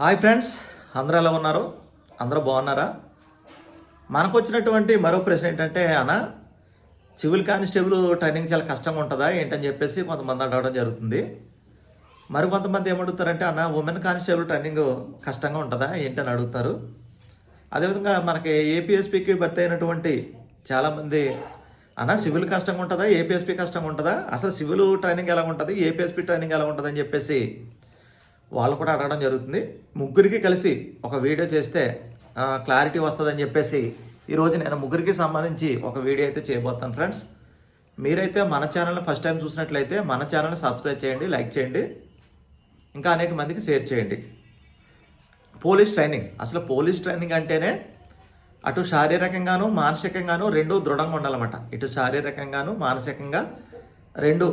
Hi friends అందరూ ఎలా ఉన్నారు? అందరూ బాగున్నారా? మనకు వచ్చినటువంటి మరో ప్రశ్న ఏంటంటే అన్న సివిల్ కానిస్టేబుల్ ట్రైనింగ్ చాలా కష్టంగా ఉంటుందా ఏంటని చెప్పేసి కొంతమంది అడగడం జరుగుతుంది. మరి కొంతమంది ఏమడుగుతారంటే అన్న ఉమెన్ కానిస్టేబుల్ ట్రైనింగ్ కష్టంగా ఉంటుందా ఏంటని అడుగుతారు. అదేవిధంగా మనకి ఏపీఎస్పికి భర్తీ అయినటువంటి చాలామంది అన్న సివిల్ కష్టంగా ఉంటుందా ఏపీఎస్పి కష్టంగా ఉంటుందా? అసలు సివిల్ ట్రైనింగ్ ఎలా ఉంటుంది ఏపీఎస్పీ ట్రైనింగ్ ఎలా ఉంటుంది అని చెప్పేసి వాళ్ళు కూడా అడగడం జరుగుతుంది. ముగ్గురికి కలిసి ఒక వీడియో చేస్తే క్లారిటీ వస్తుందని చెప్పేసి ఈరోజు నేను ముగ్గురికి సంబంధించి ఒక వీడియో అయితే చేయబోతాను ఫ్రెండ్స్. మీరైతే మన ఛానల్ని ఫస్ట్ టైం చూసినట్లయితే మన ఛానల్ని సబ్స్క్రైబ్ చేయండి లైక్ చేయండి ఇంకా అనేక మందికి షేర్ చేయండి. పోలీస్ ట్రైనింగ్ అసలు పోలీస్ ట్రైనింగ్ అంటేనే అటు శారీరకంగాను మానసికంగాను రెండు దృఢంగా ఉండాలన్నమాట. ఇటు శారీరకంగాను మానసికంగా రెండు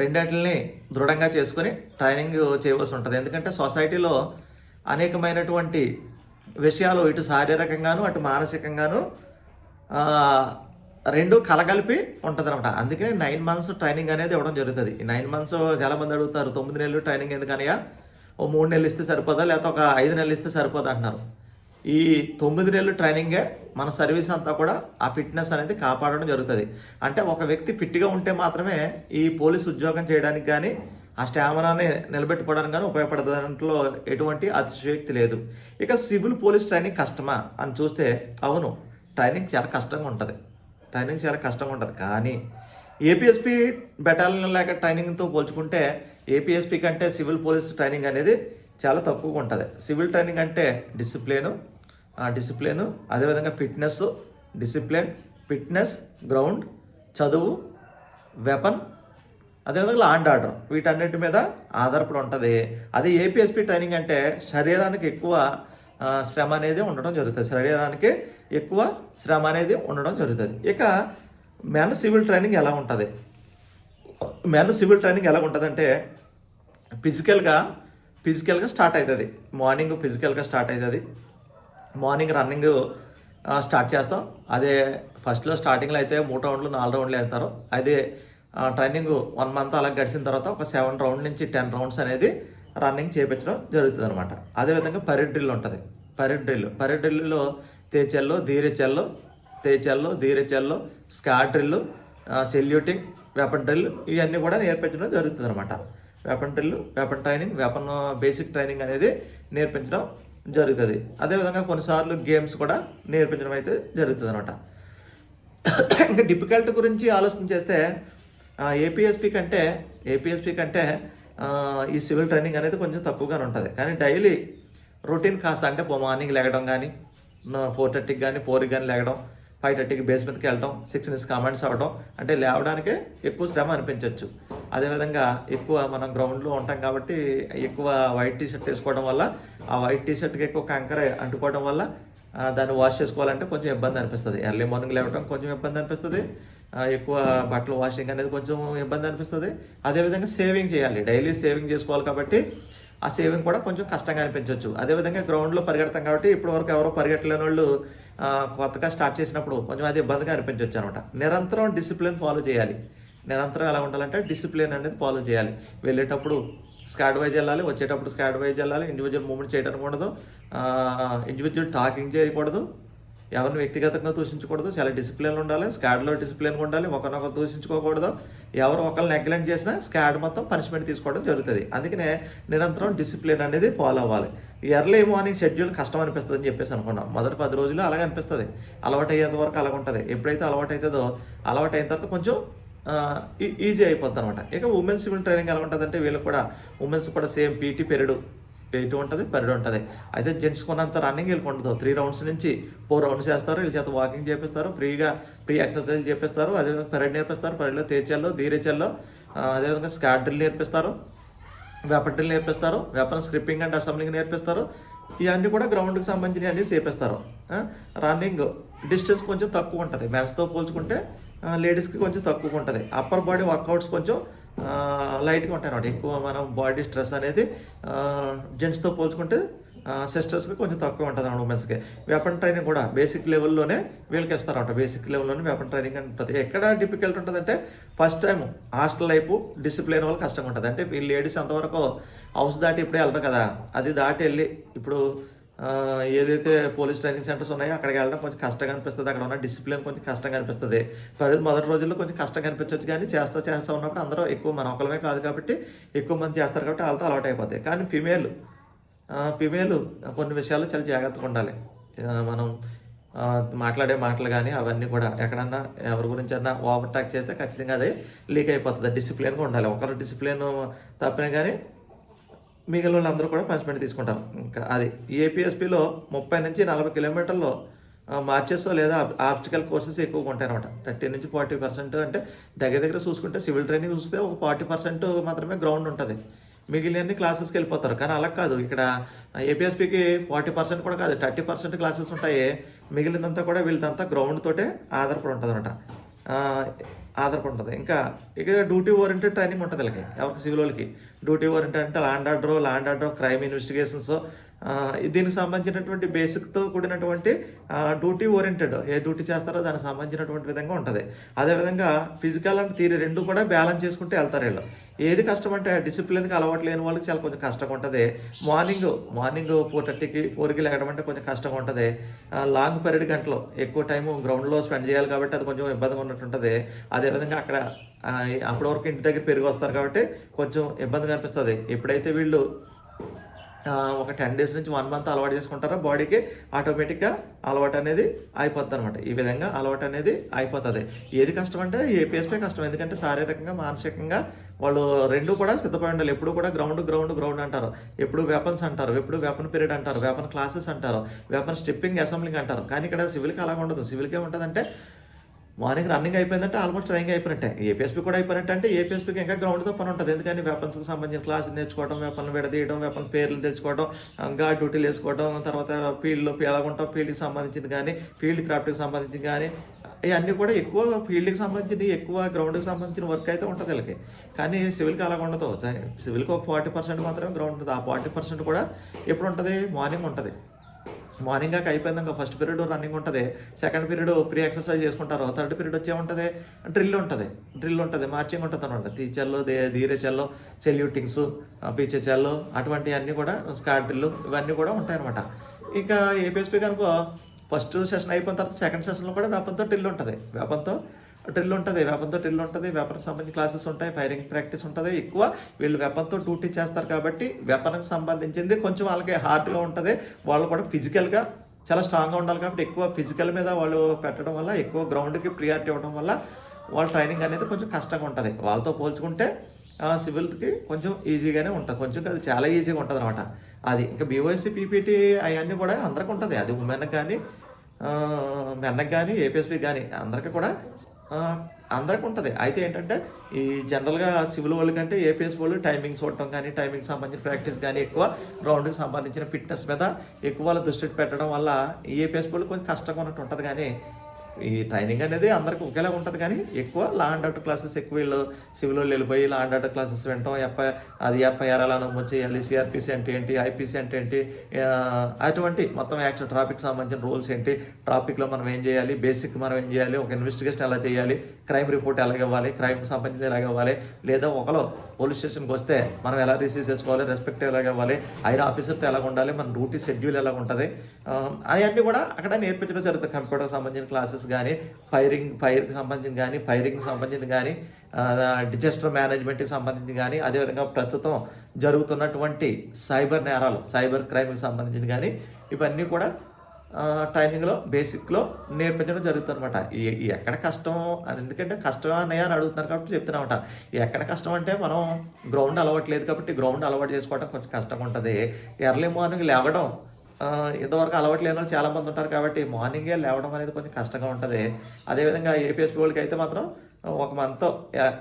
రెండింటిని దృఢంగా చేసుకొని ట్రైనింగ్ చేయవలసి ఉంటుంది. ఎందుకంటే సొసైటీలో అనేకమైనటువంటి విషయాలు ఇటు శారీరకంగాను అటు మానసికంగాను రెండు కలగలిపి ఉంటుంది అనమాట అందుకని నైన్ మంత్స్ ట్రైనింగ్ అనేది ఇవ్వడం జరుగుతుంది. ఈ నైన్ మంత్స్ చాలా మంది అడుగుతారు తొమ్మిది నెలలు ట్రైనింగ్ ఎందుకనయ్యా? ఓ మూడు నెలలు ఇస్తే సరిపోదా? లేకపోతే ఒక ఐదు నెలలు ఇస్తే సరిపోదా అంటున్నారు. ఈ తొమ్మిది నెలలు ట్రైనింగే మన సర్వీస్ అంతా కూడా ఆ ఫిట్నెస్ అనేది కాపాడడం జరుగుతుంది. అంటే ఒక వ్యక్తి ఫిట్గా ఉంటే మాత్రమే ఈ పోలీస్ ఉద్యోగం చేయడానికి కానీ ఆ స్టామినాని నిలబెట్టుకోవడానికి కానీ ఉపయోగపడుతుంది దాంట్లో ఎటువంటి అతిశయోక్తి లేదు. ఇక సివిల్ పోలీస్ ట్రైనింగ్ కష్టమా అని చూస్తే అవును ట్రైనింగ్ చాలా కష్టంగా ఉంటుంది. ట్రైనింగ్ చాలా కష్టంగా ఉంటుంది. కానీ ఏపీఎస్పి బెటాలియన్ లేక ట్రైనింగ్తో పోల్చుకుంటే ఏపీఎస్పి కంటే సివిల్ పోలీస్ ట్రైనింగ్ అనేది చాలా తక్కువగా ఉంటుంది. సివిల్ ట్రైనింగ్ అంటే డిసిప్లిను డిసిప్లిను అదేవిధంగా ఫిట్నెస్ డిసిప్లిన్ ఫిట్నెస్ గ్రౌండ్ చదువు వెపన్ అదేవిధంగా లాండ్ ఆర్డర్. వీటన్నిటి మీద ఆధారపడి ఉంటుంది. అదే ఏపీఎస్పి ట్రైనింగ్ అంటే శరీరానికి ఎక్కువ శ్రమ అనేది ఉండడం జరుగుతుంది. శరీరానికి ఎక్కువ శ్రమ అనేది ఉండడం జరుగుతుంది. ఇక మెన్ సివిల్ ట్రైనింగ్ ఎలా ఉంటుంది? మెన్ సివిల్ ట్రైనింగ్ ఎలా ఉంటుందంటే ఫిజికల్గా ఫిజికల్గా స్టార్ట్ అవుతుంది మార్నింగ్ ఫిజికల్గా స్టార్ట్ అవుతుంది మార్నింగ్ రన్నింగ్ స్టార్ట్ చేస్తాం. అదే ఫస్ట్లో స్టార్టింగ్లో అయితే మూడు రౌండ్లు నాలుగు రౌండ్లు వెళ్తారు అదే ట్రైనింగ్ వన్ మంత్ అలా గడిచిన తర్వాత ఒక సెవెన్ రౌండ్ నుంచి టెన్ రౌండ్స్ అనేది రన్నింగ్ చేయించడం జరుగుతుంది అనమాట అదేవిధంగా పరెడ్ డ్రిల్ ఉంటుంది. పరెడ్ డ్రిల్ పరెడ్ డ్రిల్లో తేచెల్లు ధీరెచెల్లో తేచెల్లు ధీరెచెల్లో squad drill saluting weapon drill ఇవన్నీ కూడా నేర్పించడం జరుగుతుంది అనమాట weapon drill weapon training weapon basic training అనేది నేర్పించడం జరుగుతుంది. అదేవిధంగా కొన్నిసార్లు గేమ్స్ కూడా నేర్పించడం అయితే జరుగుతుంది అనమాట ఇంకా డిఫికల్ట్ గురించి ఆలోచన చేస్తే ఏపీఎస్పి కంటే ఏపీఎస్పి కంటే ఈ సివిల్ ట్రైనింగ్ అనేది కొంచెం తక్కువగానే ఉంటుంది. కానీ డైలీ రొటీన్ కాస్త అంటే మార్నింగ్ లేగడం కానీ ఫోర్ థర్టీకి కానీ ఫోర్కి కానీ లేగడం ఫైవ్ థర్టీకి బేస్మెంట్కి వెళ్ళడం సిక్స్ నిస్ కామెంట్స్ అవ్వడం అంటే లేవడానికే ఎక్కువ శ్రమ అనిపించవచ్చు అదేవిధంగా ఎక్కువ మనం గ్రౌండ్లో ఉంటాం కాబట్టి ఎక్కువ వైట్ టీ షర్ట్ వేసుకోవడం వల్ల ఆ వైట్ టీషర్ట్కి ఎక్కువ కంకర అంటుకోవడం వల్ల దాన్ని వాష్ చేసుకోవాలంటే కొంచెం ఇబ్బంది అనిపిస్తుంది. ఎర్లీ మార్నింగ్ లేవటం కొంచెం ఇబ్బంది అనిపిస్తుంది. ఎక్కువ బట్టలు వాషింగ్ అనేది కొంచెం ఇబ్బంది అనిపిస్తుంది. అదేవిధంగా సేవింగ్ చేయాలి. డైలీ సేవింగ్ చేసుకోవాలి కాబట్టి ఆ సేవింగ్ కూడా కొంచెం కష్టంగా అనిపించవచ్చు అదేవిధంగా గ్రౌండ్లో పరిగెడతాం కాబట్టి ఇప్పటి వరకు ఎవరో పరిగెట్టలేని వాళ్ళు కొత్తగా స్టార్ట్ చేసినప్పుడు కొంచెం అది ఇబ్బందిగా అనిపించవచ్చు అనమాట. నిరంతరం డిసిప్లిన్ ఫాలో చేయాలి. నిరంతరం ఎలా ఉండాలంటే డిసిప్లిన్ అనేది ఫాలో చేయాలి. వెళ్ళేటప్పుడు స్కాడ్ వైజ్ వెళ్ళాలి వచ్చేటప్పుడు స్కాడ్ వైజ్ వెళ్ళాలి ఇండివిజువల్ మూమెంట్ చేయడానికి ఉండదు. ఇండివిజువల్ టాకింగ్ చేయకూడదు. ఎవరిని వ్యక్తిగతంగా దూషించకూడదు. చాలా డిసిప్లిన్ ఉండాలి. స్కాడ్లో డిసిప్లిన్గా ఉండాలి. ఒకరినొకరు దూషించుకోకూడదు. ఎవరు ఒకరిని నెగ్లెక్ట్ చేసినా స్కాడ్ మొత్తం పనిష్మెంట్ తీసుకోవడం జరుగుతుంది. అందుకనే నిరంతరం డిసిప్లిన్ అనేది ఫాలో అవ్వాలి. ఎర్లీ మార్నింగ్ షెడ్యూల్ కష్టం అనిపిస్తుంది అని చెప్పేసి అనుకున్నాం. మొదటి పది రోజులు అలాగే అనిపిస్తుంది. అలవాటు అయ్యేంత వరకు అలాగ ఉంటుంది ఎప్పుడైతే అలవాటు అవుతుందో అలవాటు అయిన తర్వాత కొంచెం ఈజీ అయిపోద్ది అనమాట ఇక ఉమెన్స్ సివిల్ ట్రైనింగ్ ఎలా ఉంటుందంటే వీళ్ళు కూడా ఉమెన్స్ కూడా సేమ్ పీటీ పీరియడ్ పీటీ ఉంటుంది పీరియడ్ ఉంటుంది. అయితే జెంట్స్ కొన్నంత రన్నింగ్ వీళ్ళకి ఉండదు త్రీ రౌండ్స్ నుంచి ఫోర్ రౌండ్స్ చేస్తారు. వీళ్ళ చేత వాకింగ్ చేపిస్తారు. ఫ్రీగా ఫ్రీ ఎక్సర్సైజ్ చేపిస్తారు. అదేవిధంగా పెరడ్ నేర్పిస్తారు. పరేడ్లో తేచెల్లో ధీరేచెల్లో అదేవిధంగా స్కాడ్ డ్రిల్ నేర్పిస్తారు. వెపన్ డ్రిల్ నేర్పిస్తారు. వెపన్ స్క్రిప్పింగ్ అండ్ అసెంబ్లింగ్ నేర్పిస్తారు. ఇవన్నీ కూడా గ్రౌండ్కి సంబంధించినవి అన్నీ చేపిస్తారు. రన్నింగ్ డిస్టెన్స్ కొంచెం తక్కువ ఉంటుంది. మ్యాథ్స్తో పోల్చుకుంటే లేడీస్కి కొంచెం తక్కువ ఉంటుంది. అప్పర్ బాడీ వర్కౌట్స్ కొంచెం లైట్గా ఉంటాయి అన్నమాట. ఎక్కువ మనం బాడీ స్ట్రెస్ అనేది జెంట్స్తో పోల్చుకుంటే సిస్టర్స్కి కొంచెం తక్కువ ఉంటుంది అన్నమాట ఉమెన్స్కి వెపన్ ట్రైనింగ్ కూడా బేసిక్ లెవెల్లోనే వీళ్ళకి ఇస్తారంట బేసిక్ లెవెల్లోనే వెపన్ ట్రైనింగ్ ఉంటుంది. ఎక్కడ డిఫికల్ట్ ఉంటుందంటే first time hostel life discipline వల్ల కష్టంగా ఉంటుంది. అంటే వీళ్ళు లేడీస్ అంతవరకు హౌస్ దాటి ఇప్పుడే వెళ్ళరు కదా. అది దాటి వెళ్ళి ఇప్పుడు ఏదైతే పోలీస్ ట్రైనింగ్ సెంటర్స్ ఉన్నాయో అక్కడికి వెళ్ళడం కొంచెం కష్టంగా అనిపిస్తుంది. అక్కడ ఉన్న డిసిప్లిన్ కొంచెం కష్టంగా అనిపిస్తుంది. పది మొదటి రోజుల్లో కొంచెం కష్టంగా అనిపించవచ్చు కానీ చేస్తా చేస్తూ ఉన్నప్పుడు అందరూ ఎక్కువ మన ఒకళ్ళమే కాదు కాబట్టి ఎక్కువ మంది చేస్తారు కాబట్టి వాళ్ళతో అలవాటు అయిపోతాయి కానీ ఫిమేల్ ఫిమేల్ కొన్ని విషయాల్లో చాలా జాగ్రత్తగా ఉండాలి. మనం మాట్లాడే మాటలు కానీ అవన్నీ కూడా ఎక్కడన్నా ఎవరి గురించి అన్నా ఓవర్ టాక్ చేస్తే ఖచ్చితంగా అది లీక్ అయిపోతుంది. డిసిప్లిన్గా ఉండాలి. ఒకరు డిసిప్లిన్ తప్పినా కానీ మిగిలిన వాళ్ళందరూ కూడా పనిష్మెంట్ తీసుకుంటారు. ఇంకా అది ఏపీఎస్పీలో ముప్పై నుంచి నలభై కిలోమీటర్లో మార్చెస్ లేదా ఆబ్స్టికల్ కోర్సెస్ ఎక్కువగా ఉంటాయి అనమాట థర్టీ నుంచి ఫార్టీ పర్సెంట్ అంటే దగ్గర దగ్గర చూసుకుంటే సివిల్ ట్రైనింగ్ చూస్తే ఒక ఫార్టీ పర్సెంట్ మాత్రమే గ్రౌండ్ ఉంటుంది. మిగిలిన క్లాసెస్కి వెళ్ళిపోతారు. కానీ అలా కాదు. ఇక్కడ ఏపీఎస్పీకి ఫార్టీ పర్సెంట్ కూడా కాదు. థర్టీ పర్సెంట్ క్లాసెస్ ఉంటాయి. మిగిలినంతా కూడా వీళ్ళదంతా గ్రౌండ్ తోటే ఆధారపడి ఉంటుంది అనమాట ఆధారపడి ఉంటుంది ఇంకా ఇక డ్యూటీ ఓరియంటెడ్ ట్రైనింగ్ ఉంటుంది వీళ్ళకి. ఎవరికి సివిల్ వాళ్ళకి. డ్యూటీ ఓరియంటెడ్ అంటే land order land order crime investigations దీనికి సంబంధించినటువంటి బేసిక్తో కూడినటువంటి డ్యూటీ ఓరియంటెడ్ ఏ డ్యూటీ చేస్తారో దానికి సంబంధించినటువంటి విధంగా ఉంటుంది. అదేవిధంగా ఫిజికల్ అండ్ థియరీ రెండు కూడా బ్యాలెన్స్ చేసుకుంటూ వెళ్తారు వీళ్ళు. ఏది కష్టం అంటే డిసిప్లిన్కి అలవాటు లేని వాళ్ళకి చాలా కొంచెం కష్టంగా ఉంటుంది. మార్నింగ్ మార్నింగ్ ఫోర్ థర్టీకి ఫోర్కి లేగడం అంటే కొంచెం కష్టంగా ఉంటుంది. లాంగ్ పీరియడ్ గంటలు ఎక్కువ టైం గ్రౌండ్లో స్పెండ్ చేయాలి కాబట్టి అది కొంచెం ఇబ్బందిగా ఉన్నట్టు ఉంటుంది. అదేవిధంగా అక్కడ ఆ, అప్పటి వరకు ఇంటి దగ్గర పెరిగి వస్తారు కాబట్టి కొంచెం ఇబ్బందిగా అనిపిస్తుంది. ఎప్పుడైతే వీళ్ళు ఒక టెన్ డేస్ నుంచి వన్ మంత్ అలవాటు చేసుకుంటారో బాడీకి ఆటోమేటిక్గా అలవాటు అనేది అయిపోద్ది అనమాట ఈ విధంగా అలవాటు అనేది అయిపోతుంది. ఏది కష్టం అంటే ఏపీఎస్పీ కష్టం. ఎందుకంటే శారీరకంగా మానసికంగా వాళ్ళు రెండు కూడా సిద్ధపడి ఉండాలి. ఎప్పుడు కూడా గ్రౌండ్ గ్రౌండ్ గ్రౌండ్ అంటారు. ఎప్పుడు వెపన్స్ అంటారు. ఎప్పుడు వెపన్ పీరియడ్ అంటారు. వెపన్ క్లాసెస్ అంటారు. వెపన్ స్టిప్పింగ్ అసెంబ్లింగ్ అంటారు. కానీ ఇక్కడ సివిల్కి అలా ఉండదు సివిల్కి ఏముంటుందంటే మార్నింగ్ రన్నింగ్ అయిపోయిందంటే ఆల్మోస్ట్ రన్నింగ్ అయిపోయినట్టే. ఏపీఎస్పీ కూడా అయిపోయినట్టే అంటే ఏపీఎస్పీకి ఇంకా గ్రౌండ్తో పని ఉంటుంది. ఎందుకని? వెపన్స్కి సంబంధించిన క్లాసులు నేర్చుకోవడం వెపన్లు విడదీయడం వెపన్ పేర్లు తెచ్చుకోవడం గా డ్యూటీలు వేసుకోవడం తర్వాత ఫీల్డ్లో ఎలా ఉంటాం ఫీల్డ్కి సంబంధించింది కానీ ఫీల్డ్ క్రాఫ్ట్కి సంబంధించింది కానీ ఇవన్నీ కూడా ఎక్కువ ఫీల్డ్కి సంబంధించి ఎక్కువ గ్రౌండ్కి సంబంధించిన వర్క్ అయితే ఉంటుంది వీళ్ళకి. కానీ సివిల్కి అలా ఉండదు. సివిల్కి ఒక ఫార్టీ పర్సెంట్ మాత్రమే గ్రౌండ్ ఉంటుంది. ఆ ఫార్టీ పర్సెంట్ కూడా ఎప్పుడు ఉంటుంది మార్నింగ్ ఉంటుంది. మార్నింగ్ దాకా అయిపోయిందాక ఫస్ట్ పీరియడ్ రన్నింగ్ ఉంటుంది. సెకండ్ పీరియడ్ ఫ్రీ ఎక్సర్సైజ్ చేసుకుంటారు. థర్డ్ పీరియడ్ వచ్చే ఉంటుంది డ్రిల్ ఉంటుంది. డ్రిల్ ఉంటుంది. మార్చింగ్ ఉంటుంది అనమాట టీచర్లు దే చెల్లో సెల్యూటింగ్స్ పీచర్లు అటువంటివన్నీ కూడా స్కాట్ డ్రిల్ ఇవన్నీ కూడా ఉంటాయి అనమాట ఇంకా ఏపీఎస్పీ కనుక ఫస్ట్ సెషన్ అయిపోయిన తర్వాత సెకండ్ సెషన్లో కూడా వేపంతో డ్రిల్ ఉంటుంది. వేపంతో డ్రిల్ ఉంటుంది వేపంతో డ్రిల్ ఉంటుంది వేపన్కి సంబంధించి క్లాసెస్ ఉంటాయి ఫైరింగ్ ప్రాక్టీస్ ఉంటుంది. ఎక్కువ వీళ్ళు వెపన్తో డ్యూటీ చేస్తారు కాబట్టి వెపన్కి సంబంధించింది కొంచెం వాళ్ళకి హార్డ్గా ఉంటుంది. వాళ్ళు కూడా ఫిజికల్గా చాలా స్ట్రాంగ్గా ఉండాలి కాబట్టి ఎక్కువ ఫిజికల్ మీద వాళ్ళు పెట్టడం వల్ల ఎక్కువ గ్రౌండ్కి ప్రియారిటీ ఇవ్వడం వల్ల వాళ్ళ ట్రైనింగ్ అనేది కొంచెం కష్టంగా ఉంటుంది. వాళ్ళతో పోల్చుకుంటే సివిల్కి కొంచెం ఈజీగానే ఉంటుంది. కొంచెం కాదు చాలా ఈజీగా ఉంటుంది అనమాట అది ఇంకా బీఓఎస్సీ పీపీటీ అవన్నీ కూడా అందరికి ఉంటుంది. అది ఉమెన్కి కానీ మెన్నకు కానీ ఏపీఎస్పీ కానీ అందరికీ కూడా అందరికి ఉంటుంది. అయితే ఏంటంటే ఈ జనరల్గా సివిల్ వాళ్ళకంటే ఏపీఎస్ వాళ్ళు టైమింగ్స్ చూడటం కానీ టైమింగ్ సంబంధించిన ప్రాక్టీస్ కానీ ఎక్కువ గ్రౌండ్కి సంబంధించిన ఫిట్నెస్ మీద ఎక్కువ వాళ్ళు దృష్టి పెట్టడం వల్ల ఏపీఎస్ వాళ్ళు కొంచెం కష్టంగా ఉన్నట్టు ఉంటుంది. కానీ ఈ ట్రైనింగ్ అనేది అందరికి ఒకేలా ఉంటుంది కానీ ఎక్కువ లా అండ్ ఆర్డర్ క్లాసెస్ ఎక్కువ వీళ్ళు సివిల్ వాళ్ళు వెళ్ళిపోయి లా అండ్ ఆర్డర్ క్లాసెస్ వింటాం. ఎఫ్ఐ అది ఎఫ్ఐఆర్ ఎలా నమోదు చేయాలి. సిఆర్పిసి అంటే ఏంటి? ఐపీసీ అంటే ఏంటి? అటువంటి మొత్తం యాక్చువల్ ట్రాఫిక్ సంబంధించిన రూల్స్ ఏంటి? ట్రాఫిక్లో మనం ఏం చేయాలి? బేసిక్ మనం ఏం చేయాలి? ఒక ఇన్వెస్టిగేషన్ ఎలా చేయాలి? క్రైమ్ రిపోర్ట్ ఎలా ఇవ్వాలి? క్రైమ్కి సంబంధించి ఎలాగ ఇవ్వాలి? లేదా ఒకరు పోలీస్ స్టేషన్కి వస్తే మనం ఎలా రిసీవ్ చేసుకోవాలి? రెస్పెక్ట్ ఎలాగ ఇవ్వాలి? ఐర్ ఆఫీసర్తో ఎలా ఉండాలి? మన డ్యూటీ షెడ్యూల్ ఎలా ఉంటుంది? అవన్నీ కూడా అక్కడ నేర్పించడం జరుగుతుంది. కంప్యూటర్ సంబంధించిన క్లాసెస్ కానీ ఫైరింగ్ ఫైర్కి సంబంధించి కానీ ఫైరింగ్కి సంబంధించి కానీ డిజాస్టర్ మేనేజ్మెంట్కి సంబంధించి కానీ అదేవిధంగా ప్రస్తుతం జరుగుతున్నటువంటి సైబర్ నేరాలు సైబర్ క్రైమ్కి సంబంధించింది కానీ ఇవన్నీ కూడా ట్రైనింగ్లో బేసిక్లో నేర్పించడం జరుగుతుంది అనమాట ఎక్కడ కష్టం అని ఎందుకంటే కష్టం అన్నయ్య అని అడుగుతున్నారు కాబట్టి చెప్తున్నామట ఎక్కడ కష్టం అంటే మనం గ్రౌండ్ అలవాట్లేదు కాబట్టి గ్రౌండ్ అలవాటు చేసుకోవడం కొంచెం కష్టంగా ఉంటుంది. ఎర్లీ మార్నింగ్ లేవడం ఇంతవరకు అలవాటు లేని వాళ్ళు చాలామంది ఉంటారు కాబట్టి మార్నింగే లేవడం అనేది కొంచెం కష్టంగా ఉంటుంది. అదేవిధంగా ఏపీఎస్పీ వాళ్ళకి అయితే మాత్రం ఒక మంత్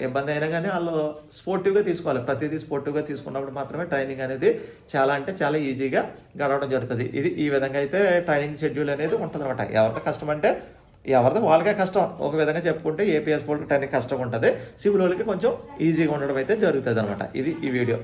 ఇబ్బంది అయినా కానీ వాళ్ళు స్పోర్టివ్గా తీసుకోవాలి. ప్రతిదీ స్పోర్టివ్గా తీసుకున్నప్పుడు మాత్రమే ట్రైనింగ్ అనేది చాలా అంటే చాలా ఈజీగా గడవడం జరుగుతుంది. ఇది ఈ విధంగా అయితే ట్రైనింగ్ షెడ్యూల్ అనేది ఉంటుంది అనమాట ఎవరితో కష్టం అంటే ఎవరితో వాళ్ళకే కష్టం. ఒక విధంగా చెప్పుకుంటే ఏపీఎస్ పోల్కి ట్రైనింగ్ కష్టం ఉంటుంది. సివిల్ వాళ్ళకి కొంచెం ఈజీగా ఉండడం అయితే జరుగుతుంది అనమాట ఇది ఈ వీడియో